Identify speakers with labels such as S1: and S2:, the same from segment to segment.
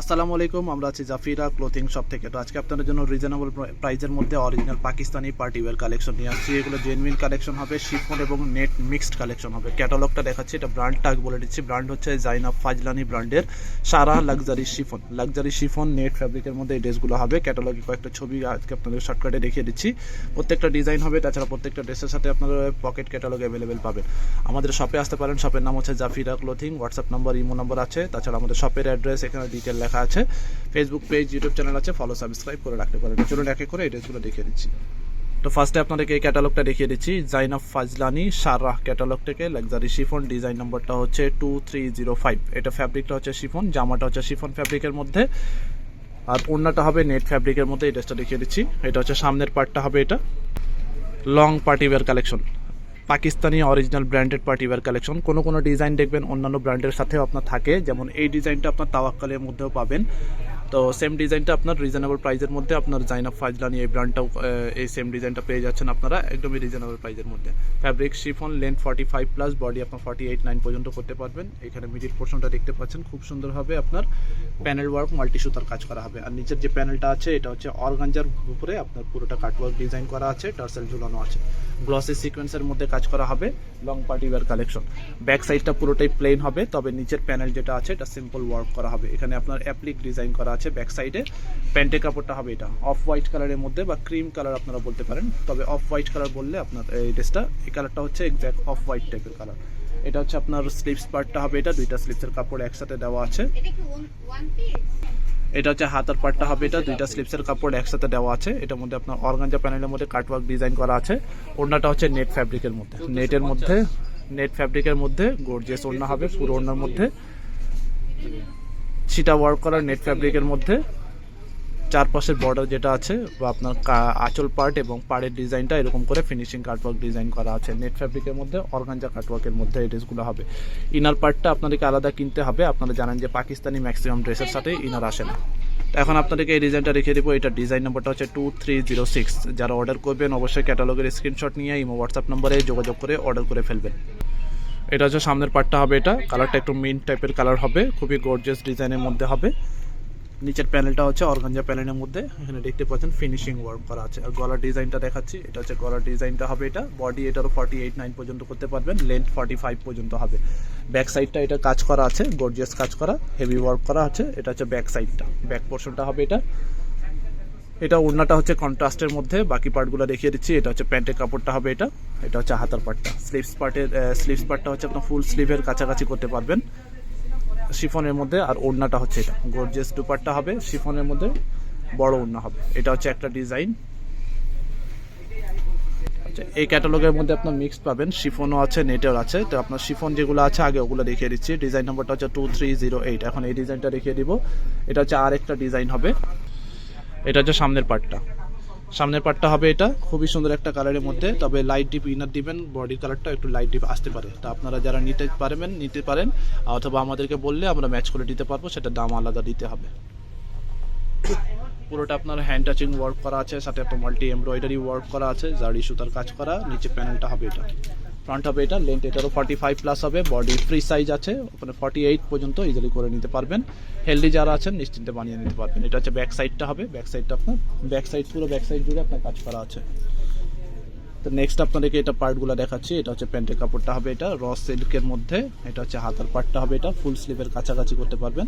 S1: আসসালামু আলাইকুম, আমরা আছি জাফিরা ক্লোথিং শপ থেকে। তো আজকে আপনাদের জন্য রিজনেবল প্রাইজের মধ্যে original Pakistani party wear collection নিয়ে আসছি। এগুলো জেনুইন কালেকশন হবে শিফন এবং নেট মিক্সড কালেকশন হবে। ক্যাটালগটা দেখাচ্ছি, এটা ব্র্যান্ড টাগ বলে দিচ্ছি। ব্র্যান্ড হচ্ছে জাইনাব ফাজলানি ব্র্যান্ডের Sarah luxury chiffon luxury chiffon net ফ্যাব্রিকের মধ্যে এই ড্রেসগুলো হবে। ক্যাটালগে কয়েকটা ছবি আজকে আপনাদের শর্টকাটে দেখিয়ে দিচ্ছি। প্রত্যেকটা ডিজাইন হবে, তাছাড়া প্রত্যেকটা ড্রেসের সাথে আপনারা পকেট ক্যাটালগ অ্যাভেলেবেল পাবেন। আমাদের শপে আসতে পারেন শপের নাম হচ্ছে Zafira clothing WhatsApp number imo number আছে। তাছাড়া আমাদের শপের অ্যাড্রেস এখানে ডিটেল লেখা আছে। ফেসবুক পেজ ইউটিউব চ্যানেল আছে। ফলো সাবস্ক্রাইব করে রাখতে পারেন। চলুন এক করে এই ড্রেসগুলো দেখিয়ে দিচ্ছি। তো ফার্স্টে আপনাদেরকে এই ক্যাটালগটা দেখিয়ে দিচ্ছি। জাইনাব ফাজলানি সারাহ ক্যাটালগ থেকে লাক্সারি শিফন ডিজাইন নম্বরটা হচ্ছে টু থ্রি জিরো ফাইভ এটা ফ্যাব্রিকটা হচ্ছে শিফন জামাটা হচ্ছে শিফন ফ্যাব্রিকের মধ্যে। আর ওড়নাটা হবে নেট ফ্যাব্রিকের মধ্যে, এই ড্রেসটা দেখিয়ে দিচ্ছি। এটা হচ্ছে সামনের পার্টটা হবে এটা। Long party wear collection Pakistani original branded party wear collection কোনো কোনো ডিজাইন দেখবেন অন্যান্য ব্র্যান্ডের সাথেও আপনার থাকে। যেমন এই ডিজাইনটা আপনার তাওয়াক্কালের মধ্যেও পাবেন। তো সেম ডিজাইনটা আপনার রিজনেবল প্রাইসের মধ্যে আপনার জাইনাব ফাজলানি এই ব্র্যান্ডটাও এই সেম ডিজাইনটা পেয়ে যাচ্ছেন আপনারা একদমই রিজনেবল প্রাইসের মধ্যে। Fabric chiffon length forty five plus body আপনার ফর্টি এইট নাইন পর্যন্ত করতে পারবেন। এখানে মিডিল পোর্শনটা দেখতে পাচ্ছেন, খুব সুন্দরভাবে আপনার প্যানেল ওয়ার্ক মাল্টি সুতার কাজ করা হবে। আর নিচের যে প্যানেলটা আছে, এটা হচ্ছে অর্গানজার উপরে আপনার পুরোটা কাটওয়ার্ক ডিজাইন করা আছে টার্সেল ঝুলানো আছে। গ্লসি সিকোয়েন্সের মধ্যে কাজ করা হবে long party wear collection back সাইডটা পুরোটাই প্লেন হবে, তবে নিচের প্যানেল যেটা আছে, এটা সিম্পল ওয়ার্ক করা হবে। এখানে আপনার অ্যাপ্লিক ডিজাইন করা আছে। ব্যাক সাইডে প্যান্টের কাপড়টা হবে এটা। অফ হোয়াইট কালারের মধ্যে বা ক্রিম কালার আপনারা বলতে পারেন। তবে অফ হোয়াইট কালার বললে আপনার এই ড্রেসটা এই কালারটা হচ্ছে এক্স্যাক্ট অফ হোয়াইট টাইপের কালার এটা হচ্ছে আপনার স্লিপস পার্টটা হবে এটা দুইটা স্লিপসের কাপড় একসাথে দেওয়া আছে।
S2: এটা
S1: হচ্ছে হাতার পার্টটা হবে এটা দুইটা স্লিপসের কাপড় একসাথে দেওয়া আছে। এটার মধ্যে আপনার অর্গানজা প্যানেলের মধ্যে কাটওয়ার্ক ডিজাইন করা আছে। ওড়নাটা হচ্ছে নেট ফ্যাব্রিকের মধ্যে। নেটের মধ্যে নেট ফ্যাব্রিকের মধ্যে গর্জিয়াস ওড়না হবে পুরো ওড়নার মধ্যে। সিটা ওয়ার্ক করা নেট ফ্যাব্রিকের মধ্যে। চারপাশের বর্ডার যেটা আছে বা আপনার আঁচল পার্ট এবং পাড়ের ডিজাইনটা এরকম করে ফিনিশিং কাটওয়ার্ক ডিজাইন করা আছে। নেট ফ্যাব্রিকের মধ্যে অর্গানজা কাটওয়ার্কের মধ্যে এই ড্রেসগুলো হবে। ইনার পার্টটা আপনাদেরকে আলাদা কিনতে হবে। আপনারা জানেন যে পাকিস্তানি ম্যাক্সিমাম ড্রেসের সাথে ইনার আসে না। এখন আপনাদেরকে এই ডিজাইনটা রেখে দেবো। এটা ডিজাইন নম্বরটা হচ্ছে টু থ্রি জিরো সিক্স যারা অর্ডার করবেন, অবশ্যই ক্যাটালগের স্ক্রিনশট নিয়ে, ইমো হোয়াটসঅ্যাপ নম্বরে যোগাযোগ করে অর্ডার করে ফেলবেন। এটা হচ্ছে সামনের পার্টটা হবে এটা কালারটা একটু মিন্ট টাইপের কালার হবে, খুবই গর্জিয়াস ডিজাইনের মধ্যে হবে। নিচের প্যানেলটা হচ্ছে অর্গানজা প্যানেলের মধ্যে, এখানে দেখতে পাচ্ছেন ফিনিশিং ওয়ার্ক করা আছে। আর গলার ডিজাইনটা দেখাচ্ছি, এটা হচ্ছে গলার ডিজাইনটা হবে এটা। বডি এটারও ফর্টি এইট নাইন পর্যন্ত করতে পারবেন লেন্থ ফর্টি ফাইভ পর্যন্ত হবে। ব্যাক সাইডটা এটা কাজ করা আছে গর্জিয়াস কাজ করা হেভি ওয়ার্ক করা আছে, এটা হচ্ছে ব্যাক সাইডটা ব্যাক পোর্শনটা হবে এটা। এটা ওড়নাটা হচ্ছে কন্ট্রাস্টের মধ্যে, বাকি পার্টগুলো দেখিয়ে দিচ্ছি। এটা হচ্ছে প্যান্টের কাপড়টা হবে এটা এটা হচ্ছে হাতার পার্টটা স্লিভস পার্টের স্লিভস পার্টটা হচ্ছে আপনার ফুল স্লিভের কাছাকাছি করতে পারবেন। শিফনের মধ্যে, আর ওড়নাটা হচ্ছে এটা। গর্জিয়াস দুপাট্টা হবে শিফনের মধ্যে, বড় ওড়না হবে। এটা হচ্ছে একটা ডিজাইন আচ্ছা এই ক্যাটালগের মধ্যে আপনার মিক্স পাবেন। শিফনও আছে নেটের আছে। তো আপনার শিফন যেগুলো আছে, আগে ওগুলো দেখিয়ে দিচ্ছি। ডিজাইন নাম্বারটা হচ্ছে টু থ্রি জিরো এইট এখন এই ডিজাইনটা দেখিয়ে দিব। এটা হচ্ছে আর একটা ডিজাইন হবে। এটা হচ্ছে সামনের পার্টটা সামনের পার্টটা হবে এটা, খুবই সুন্দর একটা কালারের মধ্যে, তবে লাইট ডিপ ইনার দিবেন বডির কালারটা একটু লাইট ডিপ আসতে পারে। তা আপনারা যারা নিতে পারবেন, নিতে পারেন, অথবা আমাদেরকে বললে আমরা ম্যাচ করে দিতে পারব, সেটা দাম আলাদা দিতে হবে। পুরোটা আপনার হ্যান্ড টাচিং ওয়ার্ক করা আছে, সাথে একটা মাল্টি এমব্রয়ডারি ওয়ার্ক করা আছে জারি সুতার কাজ করা, নিচে প্যানেলটা হবে এটা। ফ্রন্ট হবে এটা লেন্থ এটারও ফর্টি ফাইভ প্লাস হবে বডি ফ্রি সাইজ আছে, ওখানে ফর্টি এইট পর্যন্ত ইজিলি করে নিতে পারবেন। হেলদি যারা আছেন, নিশ্চিন্তে বানিয়ে নিতে পারবেন। এটা হচ্ছে ব্যাক সাইডটা হবে ব্যাক সাইডটা আপনার ব্যাক সাইড পুরো ব্যাক সাইড জুড়ে আপনার কাজ করা আছে। তো নেক্সট আপনাদেরকে এটা পার্টগুলো দেখাচ্ছি, এটা হচ্ছে প্যান্টের কাপড়টা হবে এটা র সিল্কের মধ্যে, এটা হচ্ছে হাতার পার্টটা হবে এটা ফুল স্লিভের কাছাকাছি করতে পারবেন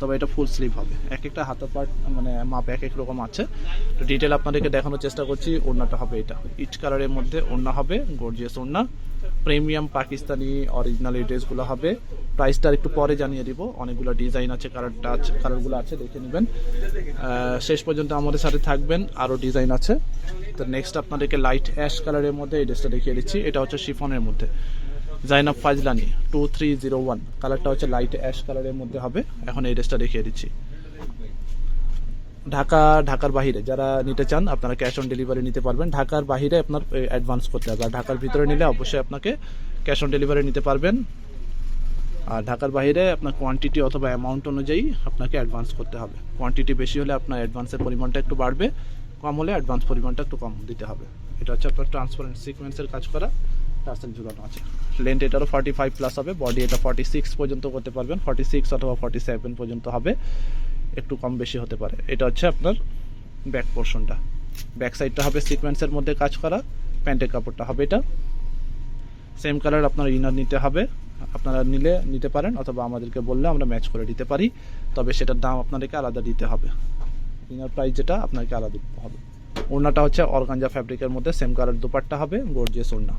S1: তবে এটা ফুল স্লিভ হবে। এক একটা হাতার পার্ট মানে মাপ এক এক রকম আছে। তো ডিটেল আপনাদেরকে দেখানোর চেষ্টা করছি, ওড়নাটা হবে এটা। ইচ কালারের মধ্যে ওড়না হবে গর্জিয়াস ওড়না। প্রিমিয়াম পাকিস্তানি অরিজিনাল এই ড্রেসগুলো হবে। প্রাইসটা একটু পরে জানিয়ে দিব। অনেকগুলো ডিজাইন আছে কালারটা আছে কালারগুলো আছে, দেখে নেবেন। শেষ পর্যন্ত আমাদের সাথে থাকবেন, আরও ডিজাইন আছে। তো নেক্সট আপনাদেরকে লাইট অ্যাশ কালারের মধ্যে এই ড্রেসটা দেখিয়ে দিচ্ছি। এটা হচ্ছে শিফনের মধ্যে। Zainab Fazlani two three zero one কালারটা হচ্ছে লাইট অ্যাশ কালারের মধ্যে হবে। এখন এই ড্রেসটা দেখিয়ে দিচ্ছি। ঢাকা, ঢাকার বাইরে যারা নিতে চান, আপনারা ক্যাশ অন ডেলিভারি নিতে পারবেন। ঢাকার বাইরে আপনার অ্যাডভান্স করতে হবে। আর ঢাকার ভিতরে নিলে অবশ্যই আপনাকে ক্যাশ অন ডেলিভারি নিতে পারবেন। আর ঢাকার বাইরে আপনার কোয়ান্টিটি অথবা অ্যামাউন্ট অনুযায়ী আপনাকে অ্যাডভান্স করতে হবে। কোয়ান্টিটি বেশি হলে আপনার অ্যাডভান্সের পরিমাণটা একটু বাড়বে। কম হলে অ্যাডভান্স পরিমাণটা একটু কম দিতে হবে। এটা হচ্ছে আপনার ট্রান্সপারেন্ট সিকোয়েন্সের কাজ করা। টার্সেল ঝুলানো আছে। লেন্থ এটারও ফর্টি ফাইভ প্লাস হবে। বডি এটা ফর্টি সিক্স পর্যন্ত করতে পারবেন। ফর্টি সিক্স অথবা ফর্টি সেভেন পর্যন্ত হবে। একটু কম বেশি হতে পারে। এটা হচ্ছে আপনার ব্যাক পোর্শনটা ব্যাক সাইডটা হবে সিকোয়েন্সের মধ্যে কাজ করা প্যান্টের কাপড়টা হবে এটা। সেম কালার আপনার ইনার নিতে হবে। আপনারা নিলে নিতে পারেন, অথবা আমাদেরকে বললে আমরা ম্যাচ করে দিতে পারি। তবে সেটার দাম আপনাদেরকে আলাদা দিতে হবে। ইনার প্রাইস যেটা, আপনাকে আলাদা দিতে হবে। ওড়নাটা হচ্ছে অর্গানজা ফ্যাব্রিকের মধ্যে সেম কালার দুপাট্টা হবে গর্জিয়াস ওড়না।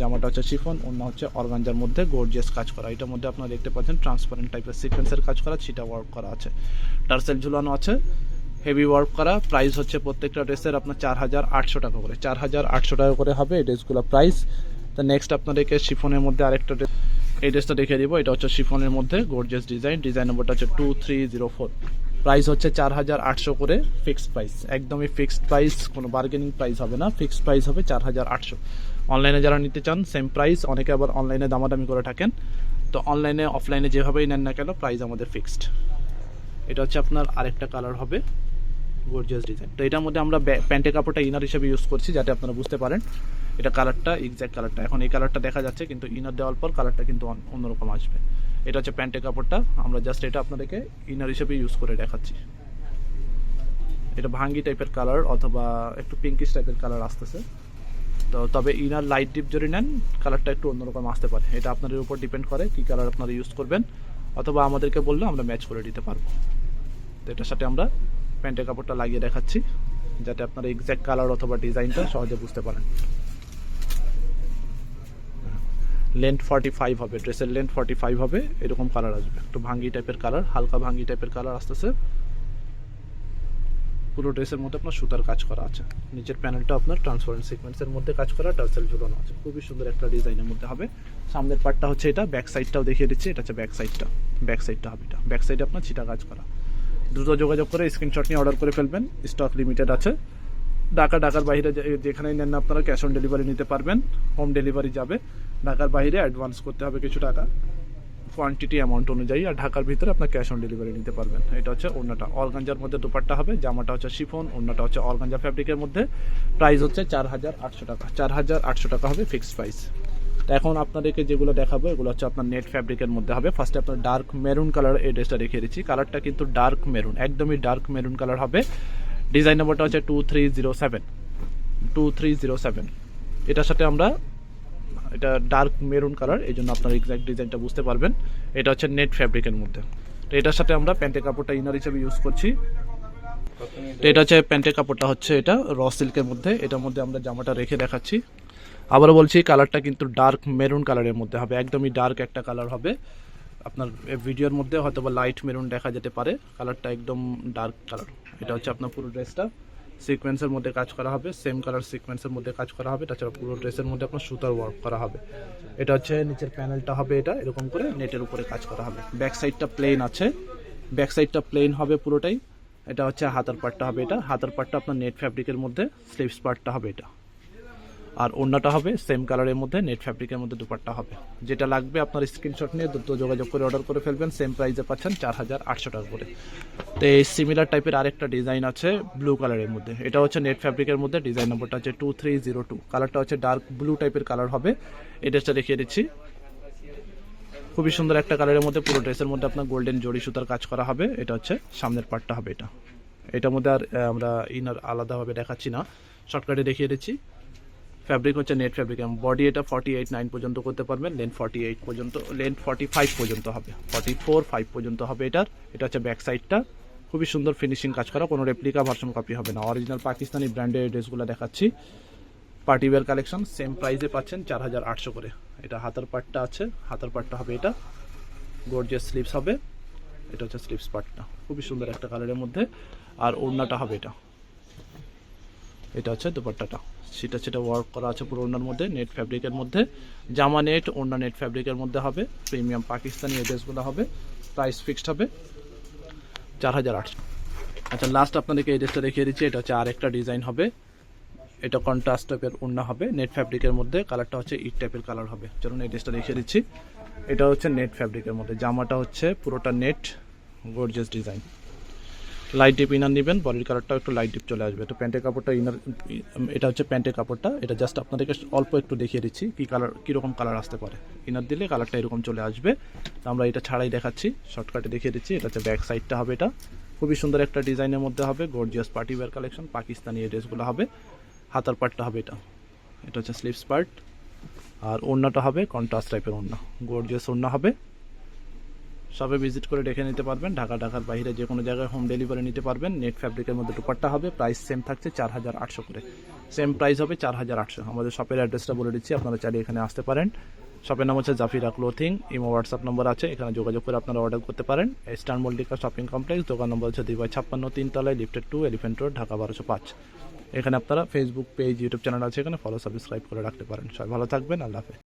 S1: জামাটা হচ্ছে শিফন অন্য হচ্ছে অর্গানজার মধ্যে গর্জিয়াস কাজ করা। এটার মধ্যে আপনারা দেখতে পাচ্ছেন ট্রান্সপারেন্ট টাইপের সিকোয়েন্সের কাজ করা, সেটা ওয়ার্ক করা আছে। টার্সেল ঝুলানো আছে হেভি ওয়ার্ক করা প্রাইস হচ্ছে প্রত্যেকটা ড্রেসের আপনার চার হাজার আটশো টাকা করে। চার হাজার আটশো টাকা করে হবে এই ড্রেসগুলো প্রাইস তো নেক্সট আপনাদেরকে শিফনের মধ্যে আরেকটা ড্রেস, এই ড্রেসটা দেখিয়ে দিব, এটা হচ্ছে শিফনের মধ্যে গর্জিয়াস ডিজাইন ডিজাইন নম্বরটা হচ্ছে two three zero four price হচ্ছে চার হাজার আটশো করে ফিক্সড প্রাইস একদমই ফিক্সড প্রাইস কোনো বার্গেনিং প্রাইস হবে না ফিক্সড প্রাইস হবে চার হাজার আটশো। অনলাইনে যারা নিতে চান সেম প্রাইস অনেকে আবার অনলাইনে দামাদামি করে থাকেন। তো অনলাইনে অফলাইনে যেভাবেই নেন না কেন প্রাইস আমাদের ফিক্সড এটা হচ্ছে আপনার আরেকটা কালার হবে গর্জিয়াস ডিজাইন তো এটার মধ্যে আমরা প্যান্টের কাপড়টা ইনার হিসেবে ইউজ করছি, যাতে আপনারা বুঝতে পারেন। এটা কালারটা এক্স্যাক্ট কালারটা এখন এই কালারটা দেখা যাচ্ছে, কিন্তু ইনার দেওয়ার পর কালারটা কিন্তু অন- অন্যরকম আসবে। এটা হচ্ছে প্যান্টের কাপড়টা। আমরা জাস্ট এটা আপনাদেরকে ইনার হিসেবে ইউজ করে দেখাচ্ছি। এটা ভাঙ্গি টাইপের কালার অথবা একটু পিঙ্কিশ টাইপের কালার আসতেছে। তবে ইনার লাইট ডিপ যদি নেন কালারটা একটু অন্যরকম আসতে পারে। এটা আপনাদের উপর ডিপেন্ড করে কী কালার আপনারা ইউজ করবেন, অথবা আমাদেরকে বললে আমরা ম্যাচ করে দিতে পারব। তো এটার সাথে আমরা প্যান্টের কাপড়টা লাগিয়ে দেখাচ্ছি, যাতে আপনারা এক্স্যাক্ট কালার অথবা ডিজাইনটা সহজে বুঝতে পারেন। লেন্থ ফর্টি ফাইভ হবে ড্রেসের লেন্থ ফর্টি ফাইভ হবে, এরকম কালার আসবে। একটু ভাঙ্গি টাইপের কালার হালকা ভাঙ্গি টাইপের কালার আসতেছে। পুরো ড্রেসের মধ্যে আপনার সুতার কাজ করা আছে। নিচের প্যানেলটা আপনার ট্রান্সপারেন্ট সিকোয়েন্সের মধ্যে কাজ করা, টার্সেল ঝুলানো আছে। খুবই সুন্দর একটা ডিজাইনের মধ্যে হবে। সামনের পার্টটা হচ্ছে এটা ব্যাক সাইডটাও দেখিয়ে দিচ্ছি, এটা হচ্ছে ব্যাক সাইডটা ব্যাক সাইডটা হবে এটা। ব্যাক সাইডে আপনার ছিটা কাজ করা। দ্রুত যোগাযোগ করে স্ক্রিনশট নিয়ে অর্ডার করে ফেলবেন। স্টক লিমিটেড আছে। ঢাকা, ঢাকার বাইরে যেখানেই নেন আপনারা ক্যাশ অন ডেলিভারি নিতে পারবেন। হোম ডেলিভারি যাবে। ঢাকার বাইরে অ্যাডভান্স করতে হবে কিছু টাকা। কোয়ান্টিটি অ্যামাউন্ট অনুযায়ী আর ঢাকার ভিতরে আপনার ক্যাশ অন ডেলিভারি নিতে পারবেন। এটা হচ্ছে ওড়নাটা। অর্গাঞ্জার মধ্যে দুপাট্টা হবে, জামাটা হচ্ছে শিফন ওড়নাটা হচ্ছে অর্গাঞ্জা ফ্যাব্রিকের মধ্যে। প্রাইস হচ্ছে চার হাজার আটশো টাকা। চার হাজার আটশো টাকা হবে ফিক্সড প্রাইস এখন আপনাদেরকে যেগুলো দেখাবো, এগুলো হচ্ছে আপনার নেট ফ্যাব্রিকের মধ্যে হবে। ফার্স্টে আপনার ডার্ক মেরুন কালার এই ড্রেসটা দেখিয়ে দিচ্ছি। কালারটা কিন্তু ডার্ক মেরুন একদমই ডার্ক মেরুন কালার হবে। ডিজাইন নম্বরটা হচ্ছে two three zero seven two three zero seven এটার সাথে আমরা এটা ডার্ক মেরুন কালার এই জন্য আপনার এক্সাক্ট ডিজাইনটা বুঝতে পারবেন। এটা হচ্ছে নেট ফ্যাব্রিকের মধ্যে। তো এটার সাথে আমরা প্যান্টের কাপড়টা ইনার হিসেবে ইউজ করছি। তো এটা হচ্ছে প্যান্টের কাপড়টা হচ্ছে এটা র সিল্কের মধ্যে। এটার মধ্যে আমরা জামাটা রেখে দেখাচ্ছি। আবারও বলছি কালারটা কিন্তু ডার্ক মেরুন কালারের মধ্যে হবে। একদমই ডার্ক একটা কালার হবে। আপনার ভিডিওর মধ্যে হয়তো বা লাইট মেরুন দেখা যেতে পারে। কালারটা একদম ডার্ক কালার এটা হচ্ছে আপনার পুরো ড্রেসটা সিকোয়েন্সের মধ্যে কাজ করা হবে সেম কালার সিকোয়েন্সের মধ্যে কাজ করা হবে, তাছাড়া পুরো ড্রেসের মধ্যে আপনার সুতার ওয়ার্ক করা হবে। এটা হচ্ছে নিচের প্যানেলটা হবে এটা, এরকম করে নেটের উপরে কাজ করা হবে। ব্যাক সাইডটা প্লেন আছে। ব্যাক সাইডটা প্লেন হবে পুরোটাই। এটা হচ্ছে হাতার পার্টটা হবে এটা। হাতার পার্টটা আপনার নেট ফ্যাব্রিকের মধ্যে স্লিভস পার্টটা হবে এটা। আর অন্যটা হবে সেম কালারের মধ্যে নেট ফ্যাব্রিকের মধ্যে দুপাট্টা হবে। যেটা লাগবে আপনার স্ক্রিনশট নিয়ে দ্রুত যোগাযোগ করে অর্ডার করে ফেলবেন সেম প্রাইসে পাচ্ছেন চার হাজার আটশো টাকা করে। তো এই সিমিলার টাইপের আরেকটা ডিজাইন আছে ব্লু কালারের মধ্যে। এটা হচ্ছে নেট ফ্যাব্রিকের মধ্যে ডিজাইন নম্বরটা হচ্ছে টু থ্রি জিরো টু কালারটা হচ্ছে ডার্ক ব্লু টাইপের কালার হবে। এই ড্রেসটা দেখিয়ে দিচ্ছি। খুবই সুন্দর একটা কালারের মধ্যে, পুরো ড্রেসের মধ্যে আপনার গোল্ডেন জড়ি সুতার কাজ করা হবে। এটা হচ্ছে সামনের পার্টটা হবে এটা। এটার মধ্যে আর আমরা ইনার আলাদাভাবে দেখাচ্ছি না। শর্টকাটে দেখিয়ে দিচ্ছি। ফ্যাব্রিক হচ্ছে নেট ফ্যাব্রিক এবং বডি এটা ফর্টি এইট নাইন পর্যন্ত করতে পারবেন লেন্থ ফর্টি এইট পর্যন্ত লেন্থ ফর্টি ফাইভ পর্যন্ত হবে ফর্টি ফোর ফাইভ পর্যন্ত হবে এটার এটা হচ্ছে ব্যাক সাইডটা খুবই সুন্দর ফিনিশিং কাজ করা, কোনো রেপ্লিকা ভার্সন কপি হবে না অরিজিনাল পাকিস্তানি ব্র্যান্ডের ড্রেসগুলো দেখাচ্ছি পার্টি ওয়্যার কালেকশন সেম প্রাইসে পাচ্ছেন চার হাজার আটশো করে, এটা হাতার পার্টটা আছে, হাতার পার্টটা হবে এটা গর্জিয়াস স্লিপস হবে, এটা হচ্ছে স্লিপস পার্টটা খুবই সুন্দর একটা কালারের মধ্যে, আর ওড়নাটা হবে এটা। এটা হচ্ছে দুপাট্টাটা। সেটা সেটা ওয়ার্ক করা আছে পুরো ওড়নার মধ্যে নেট ফ্যাব্রিকের মধ্যে। জামা নেট ওড়না নেট ফ্যাব্রিকের মধ্যে হবে। প্রিমিয়াম পাকিস্তানি ড্রেসগুলো হবে। প্রাইস ফিক্সড হবে। চার হাজার আটশো। আচ্ছা লাস্ট আপনাদেরকে এই ড্রেসটা দেখিয়ে দিচ্ছি। এটা হচ্ছে আরেকটা ডিজাইন হবে। এটা কন্ট্রাস্ট টাইপের ওড়না হবে। নেট ফ্যাব্রিকের মধ্যে কালারটা হচ্ছে ইট টাইপের কালার হবে। চলুন এই ড্রেসটা দেখিয়ে দিচ্ছি। এটা হচ্ছে নেট ফ্যাব্রিকের মধ্যে। জামাটা হচ্ছে পুরোটা net gorgeous design light deep inner নেবেন বডির কালারটাও একটু লাইট ডিপ চলে আসবে। তো প্যান্টের কাপড়টা ইনার এটা হচ্ছে প্যান্টের কাপড়টা, এটা জাস্ট আপনাদেরকে অল্প একটু দেখিয়ে দিচ্ছি কী কালার কীরকম কালার আসতে পারে। ইনার দিলে কালারটা এরকম চলে আসবে। তো আমরা এটা ছাড়াই দেখাচ্ছি শর্টকাটে দেখিয়ে দিচ্ছি, এটা হচ্ছে ব্যাক সাইডটা হবে এটা। খুবই সুন্দর একটা ডিজাইনের মধ্যে হবে gorgeous party wear collection Pakistani ড্রেসগুলো হবে। হাতার পার্টটা হবে এটা। এটা হচ্ছে স্লিভস পার্ট আর ওড়নাটা হবে কন্ট্রাস্ট টাইপের ওড়না। গর্জিয়াস ওড়না হবে। সবে ভিজিট করে দেখে নিতে পারবেন। ঢাকা, ঢাকার বাইরে যে কোনো জায়গায় হোম ডেলিভারি নিতে পারবেন। নেট ফ্যাব্রিকের মধ্যে দুপাট্টা হবে প্রাইস সেম থাকছে চার হাজার আটশো করে। সেম প্রাইস হবে চার হাজার আটশো। আমাদের শপের অ্যাড্রেসটা বলে দিচ্ছি, আপনারা চাইলে এখানে আসতে পারেন। শপের নাম হচ্ছে Zafira clothing imo WhatsApp number আছে, এখানে যোগাযোগ করে আপনারা অর্ডার করতে পারেন। স্টার মল্লিকা শপিং কমপ্লেক্স দোকান নম্বর হচ্ছে দুই বাই ছাপ্পান্ন তিনতলায় lifted two elephant road Dhaka বারোশো পাঁচ। এখানে আপনারা ফেসবুক পেজ ইউটিউব চ্যানেল আছে, এখানে ফলো সাবস্ক্রাইব করে রাখতে পারেন। সবাই ভালো থাকবেন, আল্লাহ হাফেজ।